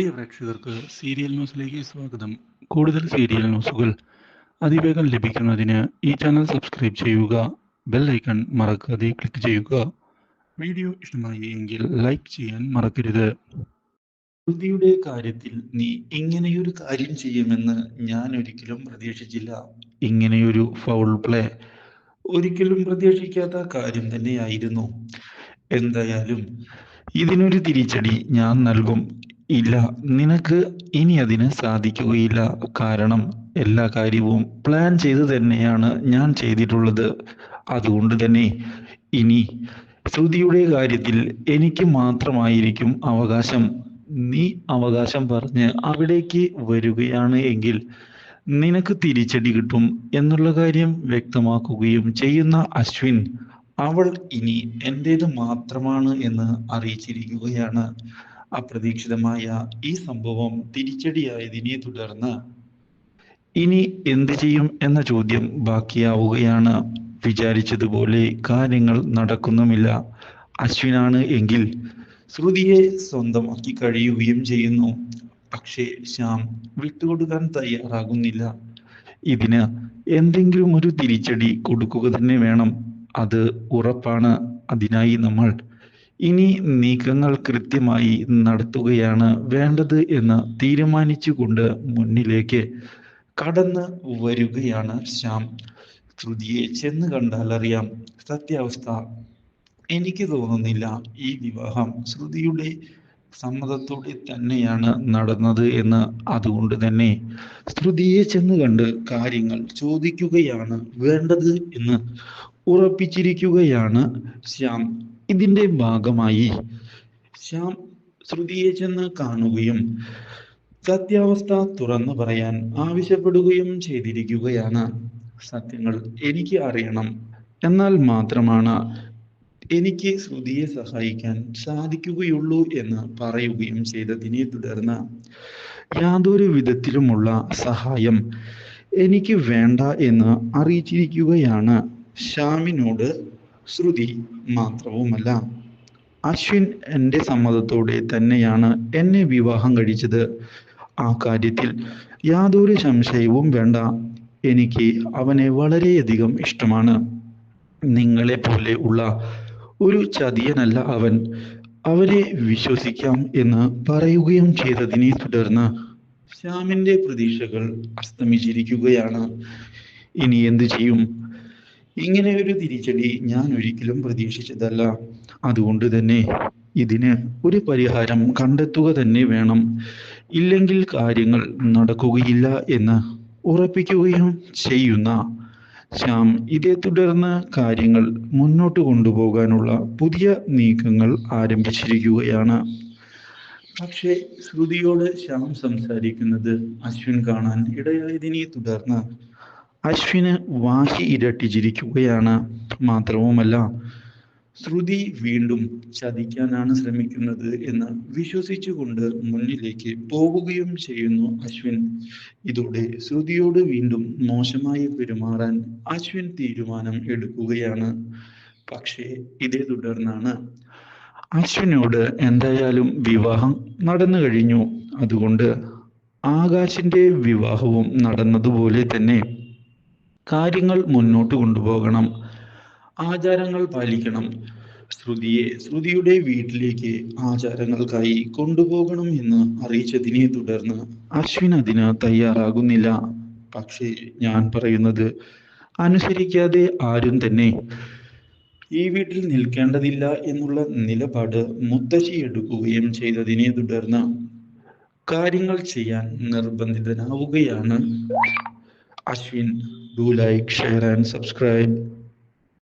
പ്രിയ പ്രേക്ഷകർക്ക് സീരിയൽ ന്യൂസിലേക്ക് സ്വാഗതം. കൂടുതൽ സീരിയൽ ന്യൂസുകൾ അതിവേഗം ലഭിക്കുന്നതിന് ഈ ചാനൽ സബ്സ്ക്രൈബ് ചെയ്യുക ബെൽ ഐക്കൺ മറക്കാതെ ക്ലിക്ക് ചെയ്യുക. വീഡിയോ ഇഷ്ടമായി എങ്കിൽ ലൈക്ക് ചെയ്യാൻ മറക്കരുത്. ശ്രുതിയുടെ കാര്യത്തിൽ നീ ഇങ്ങനെയൊരു കാര്യം ചെയ്യുമെന്ന് ഞാൻ ഒരിക്കലും പ്രതീക്ഷിച്ചില്ല. ഇങ്ങനെയൊരു ഫൗൾ പ്ലേ ഒരിക്കലും പ്രതീക്ഷിക്കാത്ത കാര്യം തന്നെയായിരുന്നു. എന്തായാലും ഇതിനൊരു തിരിച്ചടി ഞാൻ നൽകും. ഇല്ല. നിനക്ക് ഇനി അതിന് സാധിക്കുകയില്ല. കാരണം എല്ലാ കാര്യവും പ്ലാൻ ചെയ്ത് തന്നെയാണ് ഞാൻ ചെയ്തിട്ടുള്ളത്. അതുകൊണ്ട് തന്നെ ഇനി ശ്രുതിയുടെ കാര്യത്തിൽ എനിക്ക് മാത്രമായിരിക്കും അവകാശം. നീ അവകാശം പറഞ്ഞ് അവിടേക്ക് വരികയാണ് എങ്കിൽ നിനക്ക് തിരിച്ചടി കിട്ടും എന്നുള്ള കാര്യം വ്യക്തമാക്കുകയും ചെയ്യുന്ന അശ്വിൻ അവൾ ഇനി എന്റേത് മാത്രമാണ് എന്ന് അറിയിച്ചിരിക്കുകയാണ്. അപ്രതീക്ഷിതമായ ഈ സംഭവം തിരിച്ചടിയായതിനെ തുടർന്ന് ഇനി എന്ത് ചെയ്യും എന്ന ചോദ്യം ബാക്കിയാവുകയാണ്. വിചാരിച്ചതുപോലെ കാര്യങ്ങൾ നടക്കുന്നുമില്ല. അശ്വിനാണ് എങ്കിൽ ശ്രുതിയെ സ്വന്തമാക്കി കഴിയുകയും ചെയ്യുന്നു. പക്ഷേ ശ്യാം വിട്ടുകൊടുക്കാൻ തയ്യാറാകുന്നില്ല. ഇതിന് എന്തെങ്കിലും ഒരു തിരിച്ചടി കൊടുക്കുക തന്നെ വേണം. അത് ഉറപ്പാണ്. അതിനായി നമ്മൾ ഇനി നീക്കങ്ങൾ കൃത്യമായി നടത്തുകയാണ് വേണ്ടത് എന്ന് തീരുമാനിച്ചുകൊണ്ട് മുന്നിലേക്ക് കടന്ന് വരികയാണ് ശ്യാം. ശ്രുതിയെ ചെന്ന് കണ്ടാൽ അറിയാം സത്യാവസ്ഥ എനിക്ക് തോന്നുന്നില്ല ഈ വിവാഹം ശ്രുതിയുടെ സമ്മതത്തോടെ തന്നെയാണ് നടന്നത് എന്ന് അതുകൊണ്ട് തന്നെ ശ്രുതിയെ ചെന്ന് കണ്ട് കാര്യങ്ങൾ ചോദിക്കുകയാണ് വേണ്ടത് എന്ന് ഉറപ്പിച്ചിരിക്കുകയാണ് ശ്യാം. ഇതിന്റെ ഭാഗമായി ശ്യാം ശ്രുതിയെ ചെന്ന് കാണുകയും സത്യാവസ്ഥ തുറന്നു പറയാൻ ആവശ്യപ്പെടുകയും ചെയ്തിരിക്കുകയാണ്. സത്യങ്ങൾ എനിക്ക് അറിയണം. എന്നാൽ മാത്രമാണ് എനിക്ക് ശ്രുതിയെ സഹായിക്കാൻ സാധിക്കുകയുള്ളൂ എന്ന് പറയുകയും ചെയ്തതിനെ തുടർന്ന് യാതൊരു വിധത്തിലുമുള്ള സഹായം എനിക്ക് വേണ്ട എന്ന് അറിയിച്ചിരിക്കുകയാണ്. ശ്യാമിനോട് ശ്രുതി മാത്രവുമല്ല. അശ്വിൻ എന്റെ സമ്മതത്തോടെ തന്നെയാണ് എന്നെ വിവാഹം കഴിച്ചത്. ആ കാര്യത്തിൽ യാതൊരു സംശയവും വേണ്ട. എനിക്ക് അവനെ വളരെയധികം ഇഷ്ടമാണ്. നിങ്ങളെ പോലെ ഉള്ള ഒരു ചതിയനല്ല അവൻ. അവരെ വിശ്വസിക്കാം എന്ന് പറയുകയും ചെയ്തതിനെ തുടർന്ന് ശ്യാമിന്റെ പ്രതീക്ഷകൾ അസ്തമിച്ചിരിക്കുകയാണ്. ഇനി എന്തു ചെയ്യും? ഇങ്ങനെ ഒരു തിരിച്ചടി ഞാൻ ഒരിക്കലും പ്രതീക്ഷിച്ചതല്ല. അതുകൊണ്ട് തന്നെ ഇതിന് ഒരു പരിഹാരം കണ്ടെത്തുക തന്നെ വേണം. ഇല്ലെങ്കിൽ കാര്യങ്ങൾ നടക്കുകയില്ല എന്ന് ഉറപ്പിക്കുകയും ചെയ്യുന്ന ശ്യാം ഇതേ തുടർന്ന് കാര്യങ്ങൾ മുന്നോട്ട് കൊണ്ടുപോകാനുള്ള പുതിയ നീക്കങ്ങൾ ആരംഭിച്ചിരിക്കുകയാണ്. പക്ഷേ ശ്രുതിയോട് ശ്യാം സംസാരിക്കുന്നത് അശ്വിൻ കാണാൻ ഇടയായതിനെ തുടർന്ന് അശ്വിന് വാശി ഇരട്ടിച്ചിരിക്കുകയാണ് മാത്രവുമല്ല ശ്രുതി വീണ്ടും ചതിക്കാനാണ് ശ്രമിക്കുന്നത് എന്ന് വിശ്വസിച്ചുകൊണ്ട് മുന്നിലേക്ക് പോവുകയും ചെയ്യുന്നു അശ്വിൻ. ഇതോടെ ശ്രുതിയോട് വീണ്ടും മോശമായി പെരുമാറാൻ അശ്വിൻ തീരുമാനം എടുക്കുകയാണ്. പക്ഷേ ഇതേ തുടർന്നാണ് അശ്വിനോട് എന്തായാലും വിവാഹം നടന്നു കഴിഞ്ഞു. അതുകൊണ്ട് ആകാശിന്റെ വിവാഹവും നടന്നതുപോലെ തന്നെ കാര്യങ്ങൾ മുന്നോട്ട് കൊണ്ടുപോകണം. ആചാരങ്ങൾ പാലിക്കണം. ശ്രുതിയെ ശ്രുതിയുടെ വീട്ടിലേക്ക് ആചാരങ്ങൾക്കായി കൊണ്ടുപോകണം എന്ന് അറിയിച്ചതിനെ തുടർന്ന് അശ്വിൻ അതിന് തയ്യാറാകുന്നില്ല. പക്ഷേ ഞാൻ പറയുന്നത് അനുസരിക്കാതെ ആരും തന്നെ ഈ വീട്ടിൽ നിൽക്കേണ്ടതില്ല എന്നുള്ള നിലപാട് മുത്തശ്ശി എടുക്കുകയും ചെയ്തതിനെ തുടർന്ന് കാര്യങ്ങൾ ചെയ്യാൻ നിർബന്ധിതനാവുകയാണ്. Ashwin do like share and subscribe